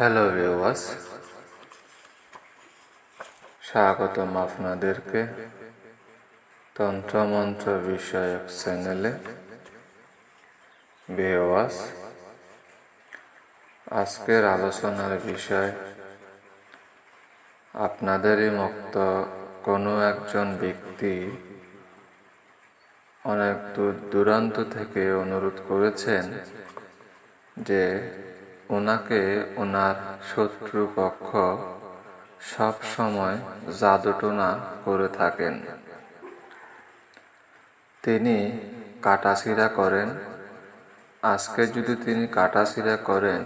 Hello viewers স্বাগতম আপনাদেরকে তন্ত্রমন্ত্র বিষয়ক চ্যানেলে ভিউয়ার্স আজকের আলোচনার বিষয়, আপনাদেরই মুক্ত কোনো একজন ব্যক্তি অনেক দূর, দূরান্ত থেকে অনুরোধ করেছেন যে ওনাকে ওনার শত্রুপক্ষ সব সময় জাদুটোনা করে থাকেন। তিনি কাটাছিড়া করেন। আজকে যদি তিনি কাটাছিড়া করেন,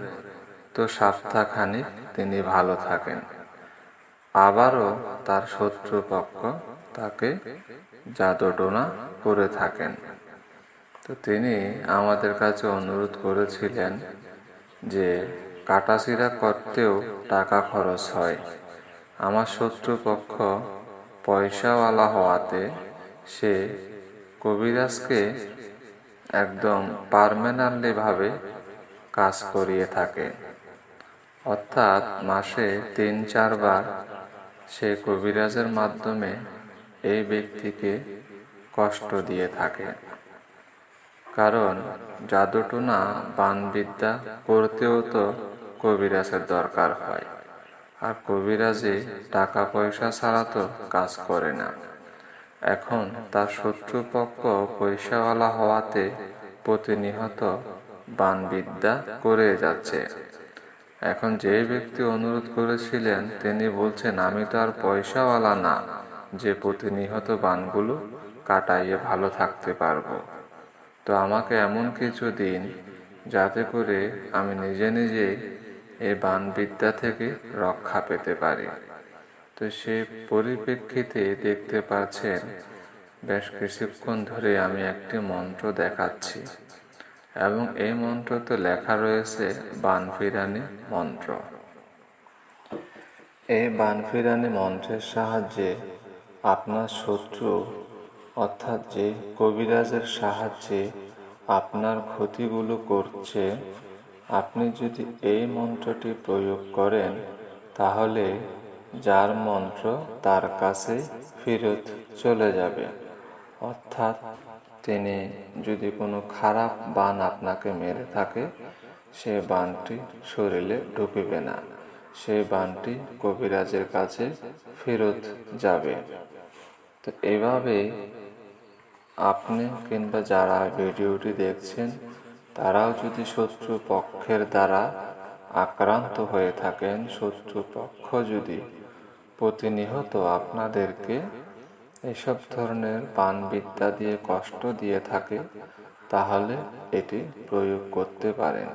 তো সপ্তাহখানিক তিনি ভালো থাকেন। আবারও তার শত্রুপক্ষ তাকে জাদুটোনা করে থাকেন। তো তিনি আমাদের কাছে অনুরোধ করেছিলেন যে কাটাছিড়া করতেও টাকা খরচ হয়। আমার শত্রুপক্ষ পয়সাওয়ালা হওয়াতে সে কবিরাজকে একদম পারমানেন্টলিভাবে কাজ করিয়ে থাকে। অর্থাৎ মাসে তিন চারবার সে কবিরাজের মাধ্যমে এই ব্যক্তিকে কষ্ট দিয়ে থাকে। কারণ জাদুটোনা বানবিদ্যা করতেও তো কবিরাজের দরকার হয়। আর কবিরাজে টাকা পয়সা ছাড়া তো কাজ করে না। এখন তার শত্রুপক্ষ পয়সাওয়ালা হওয়াতে প্রতিনিহত বানবিদ্যা করে যাচ্ছে। এখন যে ব্যক্তি অনুরোধ করেছিলেন, তিনি বলছেন, আমি তো আর পয়সাওয়ালা না। যে প্রতিনিহত বানগুলো কাটাইয়ে ভালো থাকতে পারব। তো আমাকে এমন কিছু দিন যাতে করে আমি নিজে নিজে এই বানবিদ্যা থেকে রক্ষা পেতে পারি। তো সে পরিপ্রেক্ষিতে দেখতে পাচ্ছেন, বেশ কিছুক্ষণ ধরে আমি একটি মন্ত্র দেখাচ্ছি এবং এই মন্ত্রতে লেখা রয়েছে বানফিরানি মন্ত্র। এই বানফিরানি মন্ত্রের সাহায্যে আপনার শত্রু অর্থাৎ যে কবিরাজের সাহায্যে আপনার ক্ষতিগুলো করছে, আপনি যদি এই মন্ত্রটি প্রয়োগ করেন, তাহলে যার মন্ত্র তার কাছে ফেরত চলে যাবে। অর্থাৎ তিনি যদি কোনো খারাপ বান আপনাকে মেরে থাকে, সে বানটি শরীরে ঢুকবে না। সেই বানটি কবিরাজের কাছে ফেরত যাবে। তো এভাবে আপনি কিংবা যারা ভিডিওটি দেখছেন, তারাও যদি শত্রু পক্ষের দ্বারা আক্রান্ত হয়ে থাকেন শত্রু পক্ষ যদি প্রতিনিহত আপনাদেরকে এসব ধরনের পানবিদ্যা দিয়ে কষ্ট দিয়ে থাকে, তাহলে এটি প্রয়োগ করতে পারেন।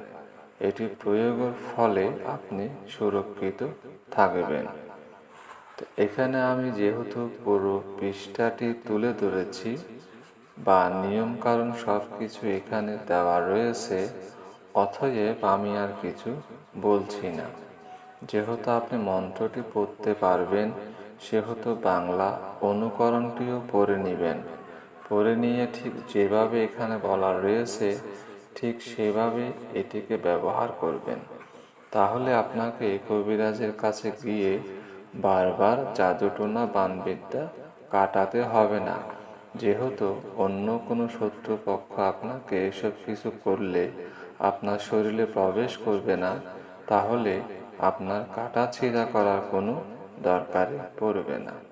এটি প্রয়োগের ফলে আপনি সুরক্ষিত থাকবেন। এখানে আমি যেহেতু পুরো পৃষ্ঠাটি তুলে ধরেছি বা নিয়ম কারণ সব কিছু এখানে দেওয়া রয়েছে অথয়েব আমি আর কিছু বলছি না। যেহেতু আপনি মন্ত্রটি পড়তে পারবেন, সেহেতু বাংলা অনুকরণটিও পড়ে নেবেন। পড়ে নিয়ে ঠিক যেভাবে এখানে বলা রয়েছে, ঠিক সেভাবে এটিকে ব্যবহার করবেন। তাহলে আপনাকে কবিরাজের কাছে গিয়ে বারবার জাদুটোনা বানবিদ্যা কাটাতে হবে না। যেহেতু অন্য কোনো শত্রুপক্ষ আপনাকে এসব কিছু করলে আপনার শরীরে প্রবেশ করবে না, তাহলে আপনার কাটা ছিঁড়া করার কোনো দরকারে পড়বে না।